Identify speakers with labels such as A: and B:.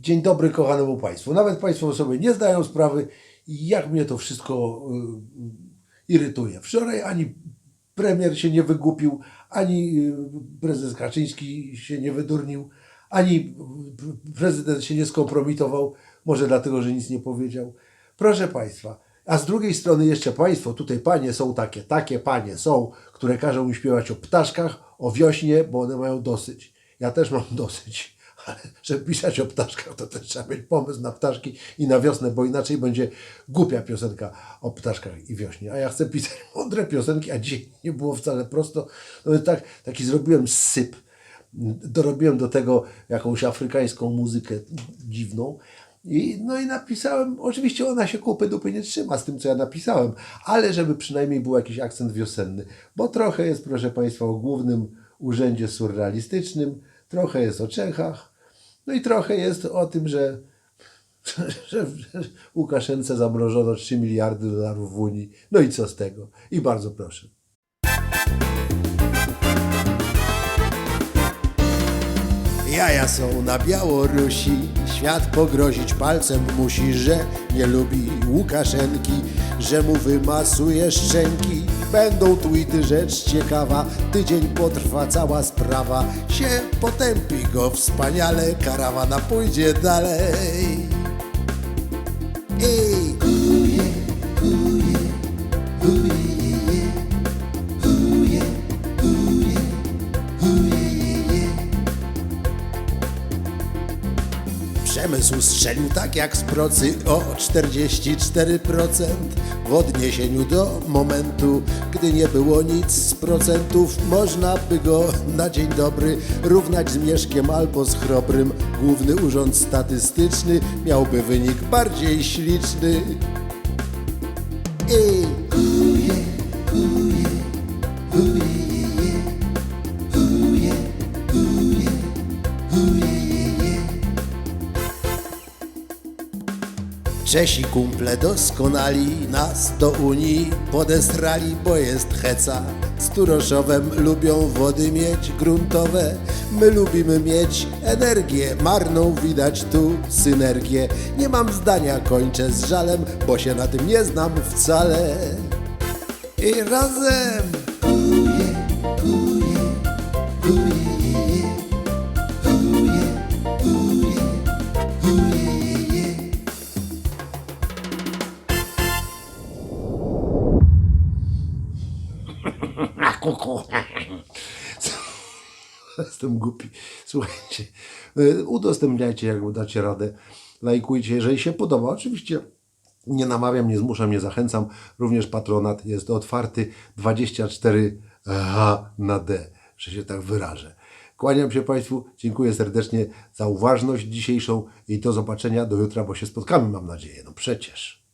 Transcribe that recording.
A: Dzień dobry kochanemu Państwu. Nawet Państwo sobie nie zdają sprawy, jak mnie to wszystko y, irytuje. Wczoraj ani premier się nie wygłupił, ani y, prezes Kaczyński się nie wydurnił, ani y, prezydent się nie skompromitował, może dlatego, że nic nie powiedział. Proszę Państwa, a z drugiej strony jeszcze Państwo, tutaj panie są takie, takie panie są, które każą mi śpiewać o ptaszkach, o wiośnie, bo one mają dosyć. Ja też mam dosyć, ale żeby pisać o ptaszkach, to też trzeba mieć pomysł na ptaszki i na wiosnę, bo inaczej będzie głupia piosenka o ptaszkach i wiośnie. A ja chcę pisać mądre piosenki, a dzisiaj nie było wcale prosto. No tak, taki zrobiłem syp. Dorobiłem do tego jakąś afrykańską muzykę dziwną. I, no i napisałem, oczywiście ona się kupy dupy nie trzyma z tym, co ja napisałem, ale żeby przynajmniej był jakiś akcent wiosenny, bo trochę jest, proszę Państwa, o głównym urzędzie surrealistycznym, trochę jest o Czechach, no i trochę jest o tym, że, że, Łukaszence zamrożono 3 miliardy dolarów w Unii. No i co z tego? I bardzo proszę. Jaja są na Białorusi, świat pogrozić palcem musi, że nie lubi Łukaszenki, że mu wymasuje szczęki. Będą tweety, rzecz ciekawa, tydzień potrwa cała sprawa, się potępi go wspaniale, karawana pójdzie dalej. Ej, Przemysł strzelił tak jak z procy o 44% w odniesieniu do momentu, gdy nie było nic z procentów. Można by go na dzień dobry równać z Mieszkiem albo z Chrobrym. Główny Urząd Statystyczny miałby wynik bardziej śliczny. Uje, uje, uje, uje, Czesi kumple doskonali nas do Unii podestrali, bo jest heca. Z Turoszowem lubią wody mieć gruntowe. My lubimy mieć energię marną, widać tu synergię. Nie mam zdania, kończę z żalem, bo się na tym nie znam wcale. I razem! Uje, uje, uje, Jestem głupi. Słuchajcie, y, udostępniajcie, jak dacie radę. Lajkujcie, jeżeli się podoba. Oczywiście nie namawiam, nie zmuszam, nie zachęcam. Również patronat jest otwarty 24 H na D, że się tak wyrażę. Kłaniam się Państwu, dziękuję serdecznie za uważność dzisiejszą i do zobaczenia do jutra, bo się spotkamy, mam nadzieję. No przecież.